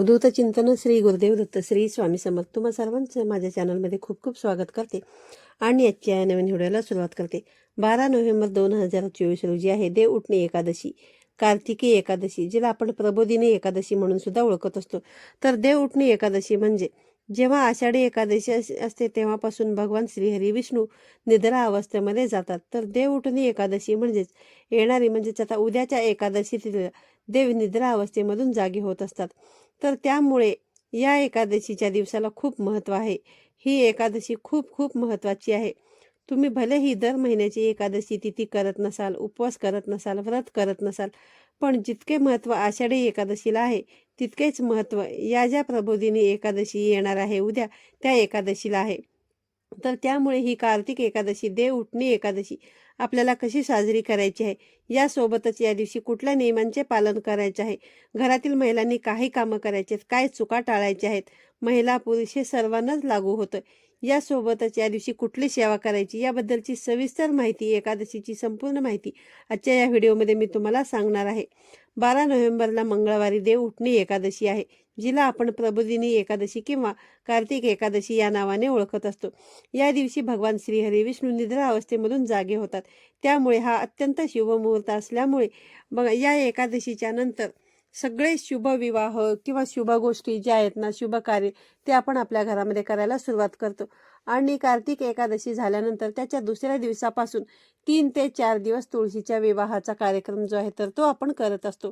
अवधूत चिंतन श्री गुरुदेव दत्त श्री स्वामी समर्थ. तुम्हा सर्वांचं माझ्या चॅनलमध्ये खूप खूप स्वागत करते आणि आजच्या नवीन व्हिडिओला सुरुवात करते. बारा नोव्हेंबर दोन हजार चोवीस रोजी आहे. देव उठणे एकादशी कार्तिकी एकादशी जिला आपण प्रबोधिनी एकादशी म्हणून सुद्धा ओळखत असतो. तर देव उठणे एकादशी म्हणजे जेव्हा आषाढी एकादशी असते तेव्हापासून भगवान श्रीहरी विष्णू निद्रा अवस्थेमध्ये जातात. तर देव उठणे एकादशी म्हणजेच येणारी म्हणजेच आता उद्याच्या एकादशी देव निद्रा अवस्थेमधून जागी होत असतात. तर त्यामुळे या एकादशीच्या दिवसाला खूप महत्त्व आहे. ही एकादशी खूप खूप महत्त्वाची आहे. तुम्ही भलेही दर महिन्याची एकादशी तिथी करत नसाल उपवास करत नसाल व्रत करत नसाल पण जितके महत्त्व आषाढी एकादशीला आहे तितकेच महत्त्व या ज्या प्रबोधिनी एकादशी येणार आहे उद्या त्या एकादशीला आहे. तर त्यामुळे ही कार्तिक एकादशी देव उठणी एकादशी आपल्याला कशी साजरी करायची आहे? यासोबतच या दिवशी कुठल्या नियमांचे पालन करायचे आहे? घरातील महिलांनी काही कामं करायची आहेत काय चुका टाळायच्या आहेत? महिला पुरुष हे सर्वांनाच लागू होतं. यासोबतच या दिवशी कुठली सेवा करायची याबद्दलची सविस्तर माहिती एकादशीची संपूर्ण माहिती आजच्या या व्हिडिओमध्ये मी तुम्हाला सांगणार आहे. बारा नोव्हेंबरला मंगळवारी देव उठणी एकादशी आहे जिला आपण प्रबोधिनी एकादशी किंवा कार्तिक एकादशी या नावाने ओळखत असतो. या दिवशी भगवान श्रीहरी विष्णू निद्रा अवस्थेमधून जागे होतात. त्यामुळे हा अत्यंत शुभ मुहूर्त असल्यामुळे या एकादशीच्या नंतर सगळे शुभ विवाह किंवा शुभ गोष्टी ज्या आहेत ना शुभ कार्य ते आपण आपल्या घरामध्ये करायला सुरुवात करतो. आणि कार्तिक एकादशी झाल्यानंतर त्याच्या दुसऱ्या दिवसापासून तीन ते चार दिवस तुळशीच्या विवाहाचा कार्यक्रम जो आहे तर तो आपण करत असतो.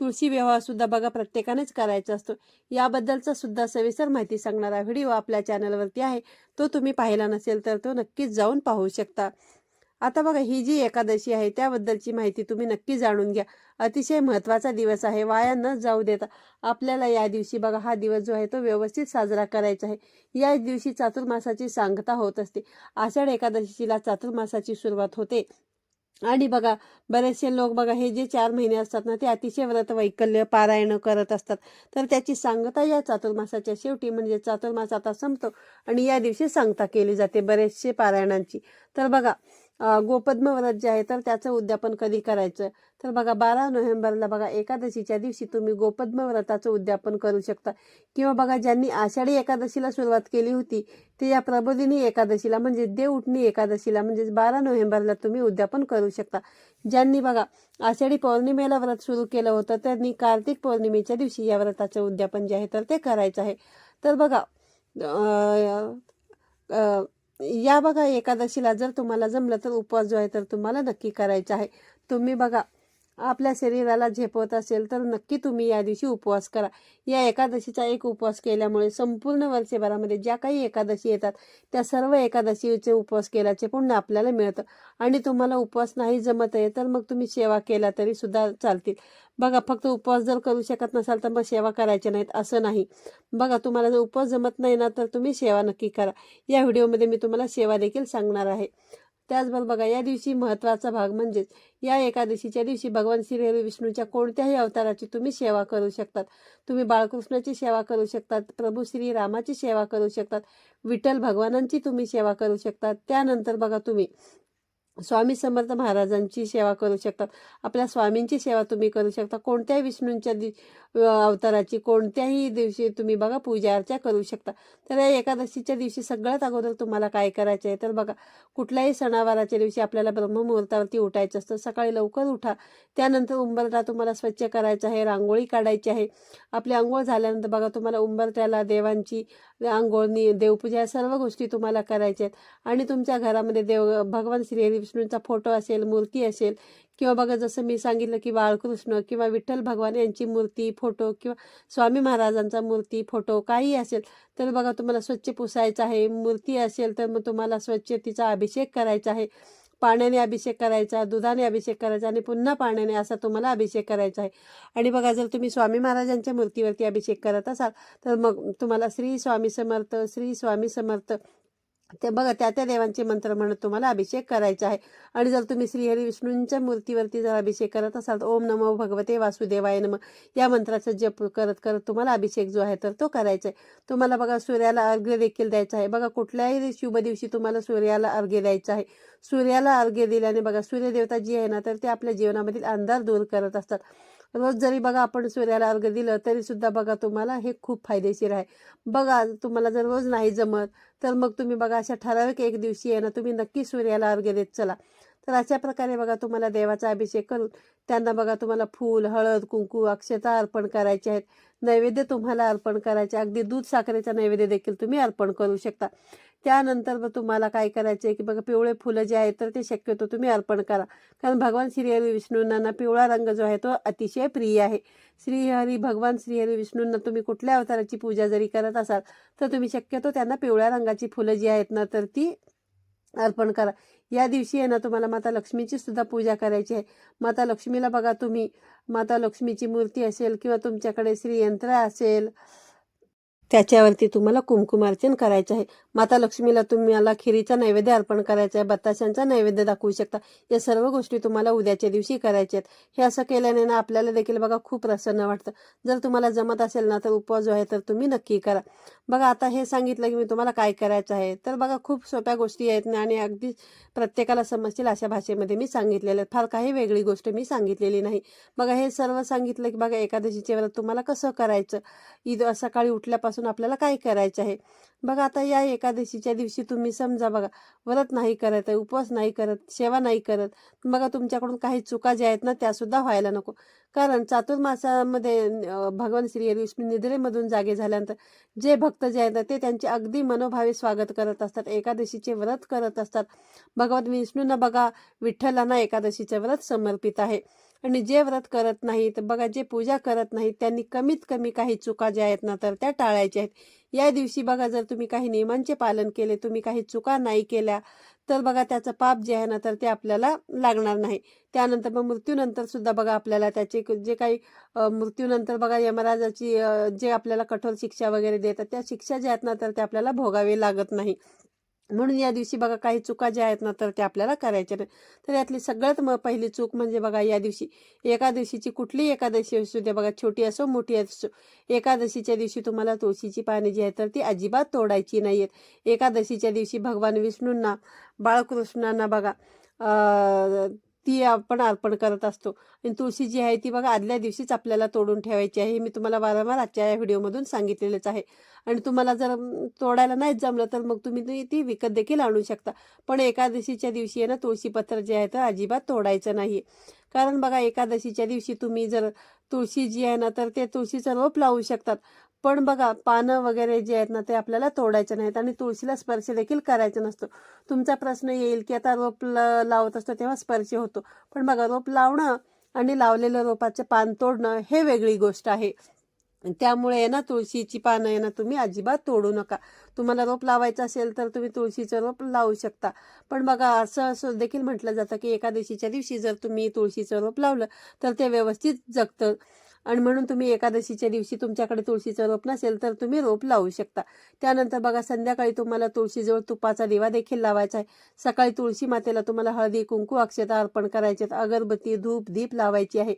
तुळशी विवाह सुद्धा बघा प्रत्येकानेच करायचा असतो. याबद्दलचा सुद्धा सविस्तर माहिती सांगणारा व्हिडिओ आपल्या चॅनलवरती आहे. तो तुम्ही पाहिला नसेल तर तो नक्कीच जाऊन पाहू शकता. आता बघा ही जी एकादशी आहे त्याबद्दलची माहिती तुम्ही नक्की जाणून घ्या. अतिशय महत्त्वाचा दिवस आहे वाया न जाऊ देता. आपल्याला या दिवशी बघा हा दिवस जो आहे तो व्यवस्थित साजरा करायचा आहे. या दिवशी चातुर्मासाची सांगता होत असते. आषाढ एकादशीला चातुर्मासाची सुरुवात होते. आणि बघा बरेचसे लोक बघा हे जे चार महिने असतात ना ते अतिशय व्रत वैकल्य पारायण करत असतात. तर त्याची सांगता या चातुर्मासाच्या शेवटी म्हणजे चातुर्मास आता संपतो. आणि या दिवशी सांगता केली जाते बरेचसे पारायणांची. तर बघा गोपद्मव्रत गोपद्म व्रत जे आहे तर त्याचं उद्यापन कधी करायचं? तर बघा बारा नोव्हेंबरला बघा एकादशीच्या दिवशी तुम्ही गोपद्म व्रताचं उद्यापन करू शकता. किंवा बघा ज्यांनी आषाढी एकादशीला सुरुवात केली होती ते या प्रबोधिनी एकादशीला म्हणजे देवउठणी एकादशीला म्हणजेच बारा नोव्हेंबरला तुम्ही उद्यापन करू शकता. ज्यांनी बघा आषाढी पौर्णिमेला व्रत सुरू केलं होतं त्यांनी कार्तिक पौर्णिमेच्या दिवशी या व्रताचं उद्यापन जे आहे तर ते करायचं आहे. तर बघा या बघा एकादशीला जर तुम्हाला जमलं तर उपवास जो आहे तर तुम्हाला नक्की करायचा आहे. तुम्ही बघा आपल्या शरीराला झेपवत असेल तर नक्की तुम्ही या दिवशी उपवास करा. या एकादशीचा एक उपवास केल्यामुळे संपूर्ण वर्षभरामध्ये ज्या काही एकादशी येतात त्या सर्व एकादशीचे उपवास केल्याचे पुण्य आपल्याला मिळतं. आणि तुम्हाला उपवास नाही जमत आहे तर मग तुम्ही सेवा केला तरी सुद्धा चालतील. बघा फक्त उपवास जर करू शकत नसाल तर मग सेवा करायच्या नाहीत असं नाही. बघा तुम्हाला जर उपवास जमत नाही ना तर तुम्ही सेवा नक्की करा. या व्हिडिओमध्ये मी तुम्हाला सेवा देखील सांगणार आहे. त्याचबरोबर बघा या दिवशी महत्त्वाचा भाग म्हणजेच या एकादशीच्या दिवशी भगवान श्री विष्णूच्या कोणत्याही अवताराची तुम्ही सेवा करू शकतात. तुम्ही बाळकृष्णाची सेवा करू शकतात प्रभू श्री रामाची सेवा करू शकतात विठ्ठल भगवानांची तुम्ही सेवा करू शकतात. त्यानंतर बघा तुम्ही स्वामी समर्थ महाराजांची सेवा करू शकतात आपल्या स्वामींची सेवा तुम्ही करू शकता. कोणत्याही विष्णूंच्या दि अवताराची कोणत्याही दिवशी तुम्ही बघा पूजा अर्चा करू शकता. तर या एकादशीच्या दिवशी सगळ्यात अगोदर तुम्हाला काय करायचं आहे? तर बघा कुठल्याही सणावाराच्या दिवशी आपल्याला ब्रह्ममुहूर्तावरती उठायचं असतं. सकाळी लवकर उठा. त्यानंतर उंबरटा तुम्हाला स्वच्छ करायचा आहे. रांगोळी काढायची आहे. आपली आंघोळ झाल्यानंतर बघा तुम्हाला उंबरट्याला देवांची आंघोळणी देवपूजा या सर्व गोष्टी तुम्हाला करायच्या आहेत. आणि तुमच्या घरामध्ये देव भगवान श्री विष्णूंचा फोटो असेल मूर्ती असेल किंवा बघा जसं मी सांगितलं की बाळकृष्ण किंवा विठ्ठल भगवान यांची मूर्ती फोटो किंवा स्वामी महाराजांचा मूर्ती फोटो काही असेल तर बघा तुम्हाला स्वच्छ पुसायचं आहे. मूर्ती असेल तर मग तुम्हाला स्वच्छ तिचा अभिषेक करायचा आहे. पाण्याने अभिषेक करायचा दुधाने अभिषेक करायचा आणि पुन्हा पाण्याने असा तुम्हाला अभिषेक करायचा आहे. आणि बघा जर तुम्ही स्वामी महाराजांच्या मूर्तीवरती अभिषेक करत असाल तर मग तुम्हाला श्री स्वामी समर्थ श्री स्वामी समर्थ ते बघा त्या त्या देवांचे मंत्र म्हणत तुम्हाला अभिषेक करायचा आहे. आणि जर तुम्ही श्रीहरी विष्णूंच्या मूर्तीवरती जर अभिषेक करत असाल तर ओम नमो भगवते वासुदेवाय नम या मंत्राचा जप करत करत तुम्हाला अभिषेक जो आहे तर तो करायचा आहे. तुम्हाला बघा सूर्याला अर्घ्य देखील द्यायचा आहे. बघा कुठल्याही शुभ दिवशी तुम्हाला सूर्याला अर्घ्य द्यायचं आहे. सूर्याला अर्घ्य दिल्याने बघा सूर्यदेवता जी आहे ना तर ते आपल्या जीवनामधील अंधार दूर करत असतात. रोज जरी बघा आपण सूर्याला अर्घ दिलं तरीसुद्धा बघा तुम्हाला हे खूप फायदेशीर आहे. बघा तुम्हाला जर रोज नाही जमत तर मग तुम्ही बघा अशा ठराविक एक दिवशी आहे ना तुम्ही नक्की सूर्याला अर्घ देत चला. तर अशा प्रकारे बघा तुम्हाला देवाचा अभिषेक करून त्यांना बघा तुम्हाला फूल हळद कुंकू अक्षता अर्पण करायचे आहेत. नैवेद्य तुम्हाला अर्पण करायचे अगदी दूध साखरेचा नैवेद्य देखील तुम्ही अर्पण करू शकता. त्यानंतर मग तुम्हाला काय करायचं आहे की बघा पिवळे फुलं जे आहेत तर ते शक्यतो तुम्ही अर्पण करा. कारण भगवान श्रीहरी विष्णूंना पिवळा रंग जो आहे तो अतिशय प्रिय आहे. श्रीहरी भगवान श्रीहरी विष्णूंना तुम्ही कुठल्या अवताराची पूजा जरी करत असाल तर तुम्ही शक्यतो त्यांना पिवळ्या रंगाची फुलं जी आहेत ना तर ती अर्पण करा. या दिवशी आहे ना तुम्हाला माता लक्ष्मीची सुद्धा पूजा करायची आहे. माता लक्ष्मीला बघा तुम्ही. माता लक्ष्मीची मूर्ती असेल किंवा तुमच्याकडे श्रीयंत्र असेल त्याच्यावरती तुम्हाला कुमकुमार्चन करायचं आहे. माता लक्ष्मीला तुम्हाला खिरीचा नैवेद्य अर्पण करायचा आहे. बताशांचा नैवेद्य दाखवू शकता. या सर्व गोष्टी तुम्हाला उद्याच्या दिवशी करायच्या आहेत. हे असं केल्याने ना आपल्याला देखील बघा खूप प्रसन्न वाटतं. जर तुम्हाला जमत असेल ना तर उपवास जो आहे तर तुम्ही नक्की करा. बघा आता हे सांगितलं की मी तुम्हाला काय करायचं आहे. तर बघा खूप सोप्या गोष्टी आहेत ना आणि अगदी प्रत्येकाला समजतील अशा भाषेमध्ये मी सांगितलेलं फार काही वेगळी गोष्ट मी सांगितलेली नाही. बघा हे सर्व सांगितलं की बघा एकादशीचे व्रत तुम्हाला कसं करायचं? ईद सकाळी उठल्यापासून आपल्याला काय करायचं आहे? बघा आता या एकादशीच्या दिवशी तुम्ही समजा बघा व्रत नाही करत आहे उपवास नाही करत सेवा नाही करत बघा तुमच्याकडून काही चुका ज्या आहेत ना त्यासुद्धा व्हायला नको. कारण चातुर्मासामध्ये भगवान श्री विष्णू निद्रेमधून जागे झाल्यानंतर जे भक्त जे आहेत ना ते त्यांचे अगदी मनोभावे स्वागत करत असतात एकादशीचे व्रत करत असतात. भगवत विष्णूंना बघा विठ्ठलांना एकादशीचे व्रत समर्पित आहे. आणि जे व्रत करत नाहीत बघा जे पूजा करत नाहीत त्यांनी कमीत कमी काही चुका ज्या आहेत ना तर त्या टाळायच्या आहेत. या दिवशी बघा जर तुम्ही काही नियमांचे पालन केले तुम्ही काही चुका नाही केल्या तर बघा त्याचं पाप जे आहे ना तर ते आपल्याला लागणार नाही. त्यानंतर मग मृत्यूनंतर सुद्धा बघा आपल्याला त्याचे जे काही मृत्यूनंतर बघा यमराजाची जे आपल्याला कठोर शिक्षा वगैरे देतात त्या शिक्षा ज्या आहेत ना तर ते आपल्याला भोगावे लागत नाही. म्हणून या दिवशी बघा काही चुका ज्या आहेत ना तर त्या आपल्याला करायच्या नाही. तर यातली सगळ्यात मग पहिली चूक म्हणजे बघा या दिवशी एकादशीची कुठली एकादशी असू दे बघा छोटी असो मोठी असो एकादशीच्या दिवशी तुम्हाला तुळशीची पाने जी आहेत तर ती अजिबात तोडायची नाही आहेत एकादशीच्या दिवशी भगवान विष्णूंना बाळकृष्णांना बघा ती आपण अर्पण करत असतो. आणि तुळशी जी आहे ती बघा आदल्या दिवशीच आपल्याला तोडून ठेवायची आहे. हे मी तुम्हाला वारंवार आजच्या या व्हिडिओमधून सांगितलेलंच आहे. आणि तुम्हाला जर तोडायला नाहीच जमलं तर मग तुम्ही ती- ती विकत देखील आणू शकता. पण एकादशीच्या दिवशी आहे ना तुळशीपत्र जे आहे तर अजिबात तोडायचं नाही कारण बघा एकादशीच्या दिवशी तुम्ही जर तुळशी जी आहे ना तर ते तुळशीचं रोप लावू शकतात. पण बघा पानं वगैरे जे आहेत ना ते आपल्याला तोडायचे नाहीत आणि तुळशीला स्पर्श देखील करायचा नसतो. तुमचा प्रश्न येईल की आता रोप लावत असतो तेव्हा स्पर्श होतो. पण बघा रोप लावणं आणि लावलेलं रोपाचे पान तोडणं हे वेगळी गोष्ट आहे. त्यामुळे आहे ना तुळशीची पानं आहे ना तुम्ही अजिबात तोडू नका. तुम्हाला रोप लावायचं असेल तर तुम्ही तुळशीचं रोप लावू शकता. पण बघा असं असं देखील म्हटलं जातं की एकादशीच्या दिवशी जर तुम्ही तुळशीचं रोप लावलं तर ते व्यवस्थित जगतं. आणि म्हणून तुम्ही एकादशीच्या दिवशी तुमच्याकडे तुळशीचं रोप नसेल तर तुम्ही रोप लावू शकता. त्यानंतर बघा संध्याकाळी तुम्हाला तुळशीजवळ तुपाचा दिवा देखील लावायचा आहे. सकाळी तुळशी मातेला तुम्हाला हळदी कुंकू अक्षता अर्पण करायचे आहेत. अगरबत्ती धूप दीप लावायची आहे.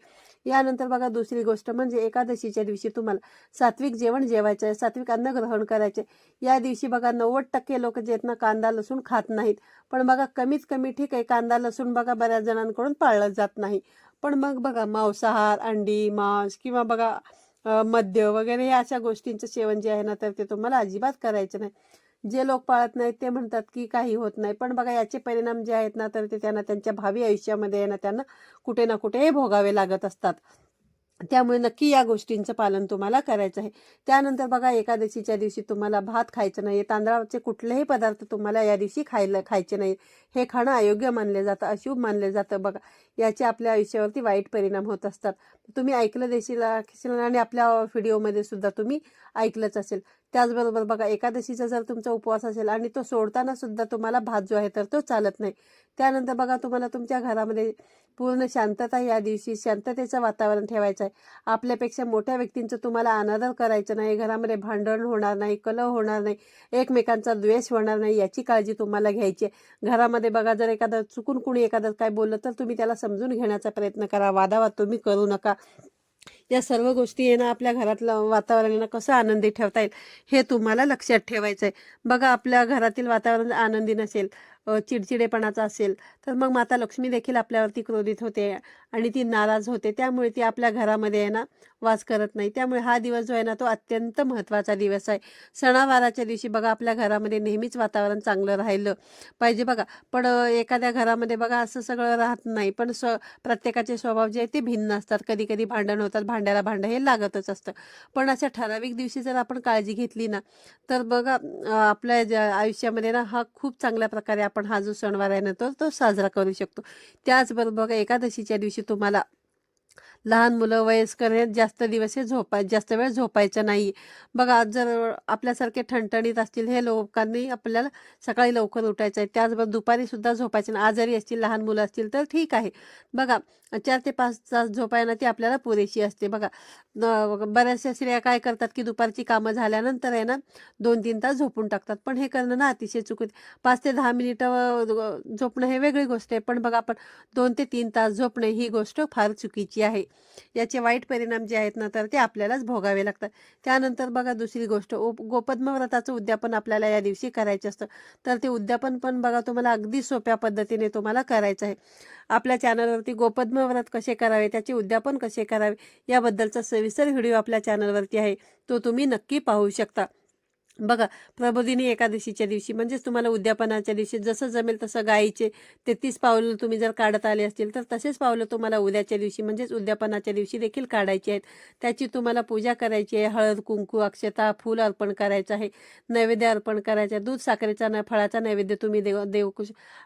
यानंतर बघा दुसरी गोष्ट म्हणजे एकादशीच्या दिवशी तुम्हाला सात्विक जेवण जेवायचं आहे. सात्विक अन्न ग्रहण करायचे या दिवशी बघा नव्वद टक्के लोक जे आहेत ना कांदा लसूण खात नाहीत. पण बघा कमीत कमी ठीक आहे कांदा लसूण बघा बऱ्याच जणांकडून पाळलं जात नाही. पण मग बघा मांसाहार अंडी मांस किंवा बघा मद्य वगैरे या अशा गोष्टींचं सेवन जे आहे ना तर ते तुम्हाला अजिबात करायचं नाही. जे लोक पाळत नाहीत ते म्हणतात की काही होत नाही. पण बघा याचे परिणाम जे आहेत ना तर ते त्यांना त्यांच्या भावी आयुष्यामध्ये आहे ना त्यांना कुठे ना कुठे भोगावे लागत असतात. त्यामुळे नक्की या गोष्टींचं पालन तुम्हाला करायचं आहे. त्यानंतर बघा एकादशीच्या दिवशी तुम्हाला भात खायचं नाही तांदळाचे कुठलेही पदार्थ तुम्हाला या दिवशी खायला खायचे नाही हे खाणं अयोग्य मानले जातं अशुभ मानले जातं बघा. याचे आपल्या आयुष्यावरती वाईट परिणाम होत असतात. तुम्ही ऐकलं देशील आणि आपल्या व्हिडिओमध्ये सुद्धा तुम्ही ऐकलंच असेल. त्याचबरोबर बघा एकादशीचा जर तुमचा उपवास असेल आणि तो सोडताना सुद्धा तुम्हाला भात जो आहे तर तो चालत नाही. त्यानंतर बघा तुम्हाला तुमच्या घरामध्ये पूर्ण शांतता या दिवशी शांततेचं वातावरण ठेवायचं आहे. आपल्यापेक्षा मोठ्या व्यक्तींचं तुम्हाला अनादर करायचं नाही. घरामध्ये भांडण होणार नाही कलह होणार नाही एकमेकांचा द्वेष होणार नाही याची काळजी तुम्हाला घ्यायची आहे. घरामध्ये बघा जर एखादं चुकून कुणी एखादं काय बोललं तर तुम्ही त्याला समजून घेण्याचा प्रयत्न करा. वादावाद तुम्ही करू नका. या सर्व गोष्टी आहे ना आपल्या घरातलं वातावरण कसं आनंदी ठेवता येईल हे तुम्हाला लक्षात ठेवायचं आहे बघा आपल्या घरातील वातावरण आनंदी नसेल चिडचिडेपणाचा असेल तर मग माता लक्ष्मी देखील आपल्यावरती क्रोधित होते आणि ती नाराज होते. त्यामुळे ती आपल्या घरामध्ये आहे ना वास करत नाही. त्यामुळे हा दिवस जो आहे ना तो अत्यंत महत्त्वाचा दिवस आहे. सणावाराच्या दिवशी बघा आपल्या घरामध्ये नेहमीच वातावरण चांगलं राहिलं पाहिजे बघा. पण एखाद्या घरामध्ये बघा असं सगळं राहत नाही. पण स्व प्रत्येकाचे स्वभाव जे आहे ते भिन्न असतात. कधी कधी भांडण होतात भांड्याला भांडं हे लागतच असतं. पण अशा ठराविक दिवशी जर आपण काळजी घेतली ना तर बघा आपल्या आयुष्यामध्ये ना हा खूप चांगल्या प्रकारे आपण हा जो सणवार आहे ना तो तो साजरा करू शकतो. त्याचबरोबर बघा एकादशीच्या दिवशी तुम्हाला लहान मुलं वयस्कर हे जास्त दिवस हे झोपाय जास्त वेळ झोपायचं नाही. बघा जर आपल्यासारखे ठणठणीत असतील हे लोकांनी आपल्याला सकाळी लवकर उठायचं आहे. त्याचबरोबर दुपारी सुद्धा झोपायचं आजारी असतील लहान मुलं असतील तर ठीक आहे. बघा चार ते पाच तास झोपायला ना ती आपल्याला पुरेशी असते. बघा बऱ्याचशा स्त्रिया काय करतात की दुपारची कामं झाल्यानंतर आहे ना दोन तीन तास झोपून टाकतात. पण हे करणं ना अतिशय चुकीत पाच ते दहा मिनिटं झोपणं हे वेगळी गोष्ट आहे. पण बघा आपण दोन ते तीन तास झोपणे ही गोष्ट फार चुकीची आहे. याचे वाईट परिणाम जे आहेत ना तर ते आपल्यालाच भोगावे लागतात. त्यानंतर बघा दुसरी गोष्ट उप गोपद्मव्रताचं उद्यापन आपल्याला या दिवशी करायचं असतं. तर ते उद्यापन पण बघा तुम्हाला अगदी सोप्या पद्धतीने तुम्हाला करायचं आहे. आपल्या चॅनलवरती गोपद्म व्रत कसे करावे त्याचे उद्यापन कसे करावे याबद्दलचा सविस्तर व्हिडिओ आपल्या चॅनलवरती आहे. तो तुम्ही नक्की पाहू शकता. बघा प्रबोधिनी एकादशीच्या दिवशी म्हणजेच तुम्हाला उद्यापनाच्या दिवशी जसं जमेल तसं गायीचे तेहतीस पावलं तुम्ही जर काढत आले असतील तर तसेच पावलं तुम्हाला उद्याच्या दिवशी म्हणजेच उद्यापनाच्या दिवशी देखील काढायची आहेत. त्याची तुम्हाला पूजा करायची आहे. हळद कुंकू अक्षता फूल अर्पण करायचं आहे. नैवेद्य अर्पण करायचं आहे. दूध साखरेचा न फळाचा नैवेद्य तुम्ही देव देऊ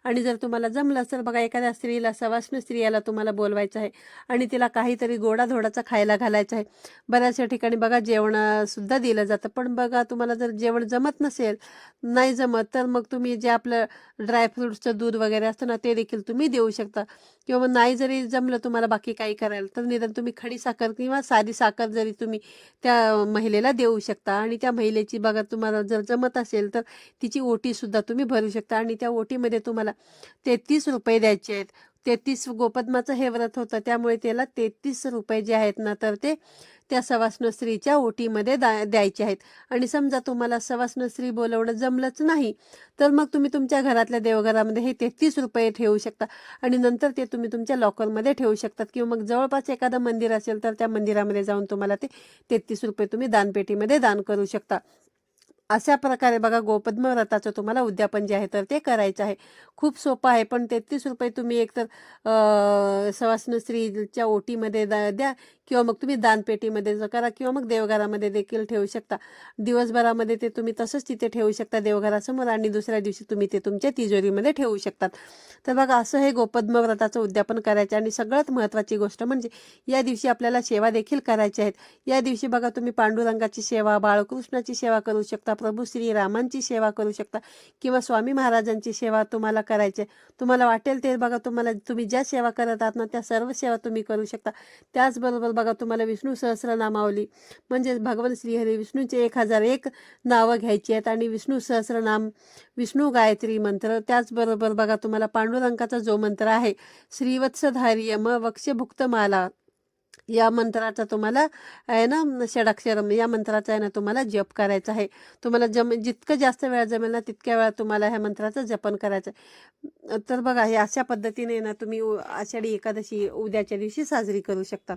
आणि जर तुम्हाला जमलं तर बघा एखाद्या स्त्रीला सवाष्ण स्त्रियाला तुम्हाला बोलवायचं आहे आणि तिला काहीतरी गोडाधोडाचा खायला घालायचं आहे. बऱ्याचशा ठिकाणी बघा जेवणसुद्धा दिलं जातं. पण बघा तुम्हाला जर जेवण जमत नसेल नाही जमत तर मग तुम्ही जे आपलं ड्रायफ्रुट्सचं दूध वगैरे असतं ना ते देखील तुम्ही देऊ शकता. किंवा मग नाही जरी जमलं तुम्हाला बाकी काही करायला तर निदान तुम्ही खडी साखर किंवा साधी साखर जरी तुम्ही त्या महिलेला देऊ शकता. आणि त्या महिलेची बघा तुम्हाला जर जमत असेल तर तिची ओटीसुद्धा तुम्ही भरू शकता. आणि त्या ओटीमध्ये तुम्हाला तेहतीस रुपये द्यायचे आहेत. तेहतीस गोपद्माचं हे व्रत होतं. त्यामुळे त्याला तेहतीस रुपये जे आहेत ना तर ते त्या सवाष्ण स्त्रीच्या ओटीमध्ये दा द्यायचे आहेत. आणि समजा तुम्हाला सवाष्ण स्त्री बोलवणं जमलंच नाही तर मग तुम्ही तुमच्या घरातल्या देवघरामध्ये हे तेहतीस रुपये ठेवू शकता. आणि नंतर ते तुम्ही तुमच्या लॉकरमध्ये ठेवू शकतात. किंवा मग जवळपास एखादं मंदिर असेल तर त्या मंदिरामध्ये जाऊन तुम्हाला ते तेहतीस रुपये तुम्ही दानपेटीमध्ये दान करू शकता. अशा प्रकारे बघा गोपद्म व्रताचं तुम्हाला उद्यापन जे आहे तर ते करायचं आहे. खूप सोपं आहे पण तेहतीस रुपये तुम्ही एकतर अं, सवाष्ण स्त्रीच्या ओटीमध्ये द्या. किंवा मग तुम्ही दानपेटीमध्ये करा किंवा मग देवघरामध्ये देखील ठेवू शकता. दिवसभरामध्ये ते तुम्ही तसंच तिथे ठेवू शकता देवघरासमोर आणि दुसऱ्या दिवशी तुम्ही ते तुमच्या तिजोरीमध्ये ठेवू शकतात. तर बघा असं हे गोपद्म व्रताचं उद्यापन करायचं आणि सगळ्यात महत्त्वाची गोष्ट म्हणजे या दिवशी आपल्याला सेवा देखील करायच्या आहेत. या दिवशी बघा तुम्ही पांडुरंगाची सेवा बाळकृष्णाची सेवा करू शकता प्रभू श्री रामांची सेवा करू शकता किंवा स्वामी महाराजांची सेवा तुम्हाला करायची आहे. तुम्हाला वाटेल ते बघा तुम्हाला तुम्ही ज्या सेवा करत आहात ना त्या सर्व सेवा तुम्ही करू शकता. त्याचबरोबर बघा तुम्हाला विष्णू सहस्रनामावली. म्हणजेच भगवान श्रीहरी विष्णूचे एक हजार एक नावं घ्यायची आहेत आणि विष्णू सहस्रनाम विष्णू गायत्री मंत्र त्याचबरोबर बघा तुम्हाला पांडुरंगाचा जो मंत्र आहे श्रीवत्सधारी म वक्षभुक्तमाला या मंत्राचा तुम्हाला आहे ना षडाक्षरम या मंत्राचा आहे ना तुम्हाला जप करायचा आहे. तुम्हाला जम जितकं जास्त वेळा जमेल ना तितक्या वेळा तुम्हाला ह्या मंत्राचं जपन करायचं आहे. तर बघा हे अशा पद्धतीने ना तुम्ही उ- आषाढी एकादशी उद्याच्या दिवशी साजरी करू शकतात.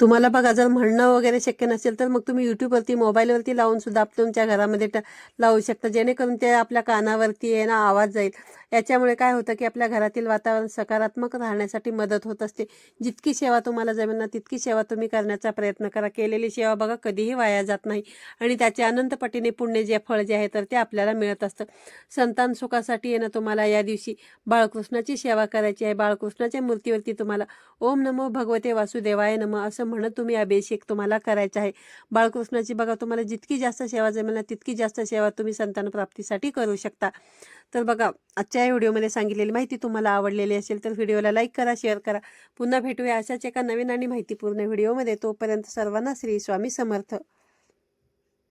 तुम्हाला बघा जर म्हणणं वगैरे शक्य नसेल तर मग तुम्ही यूट्यूबवरती मोबाईलवरती लावून सुद्धा तुमच्या घरामध्ये लावू शकता. जेणेकरून ते आपल्या कानावरती आहे ना आवाज जाईल. याच्यामुळे काय होतं की आपल्या घरातील वातावरण सकारात्मक राहण्यासाठी मदत होत असते. जितकी सेवा तुम्हाला जमेल ना तितकी सेवा तुम्ही करण्याचा प्रयत्न करा. केलेली सेवा बघा कधीही वाया जात नाही. आणि त्याचे अनंतपटीने पुण्य जे फळ जे आहे तर ते आपल्याला मिळत असतं. संतान सुखासाठी आहे ना तुम्हाला या दिवशी बाळकृष्णाची सेवा करायची आहे. बाळकृष्णाच्या मूर्तीवरती तुम्हाला ओम नमो भगवते वासुदेवाय नम असं म्हणत तुम्ही अभिषेक तुम्हाला करायचा आहे. बाळकृष्णाची बघा तुम्हाला जितकी जास्त सेवा जमेल ना तितकी जास्त सेवा तुम्ही संतान प्राप्तीसाठी करू शकता. तर बघा आजच्या या व्हिडिओमध्ये सांगितलेली माहिती तुम्हाला आवडलेली असेल तर व्हिडिओला लाईक करा शेअर करा. पुन्हा भेटूया अशाच एका नवीन आणि माहितीपूर्ण व्हिडिओमध्ये. तोपर्यंत सर्वांना श्री स्वामी समर्थ.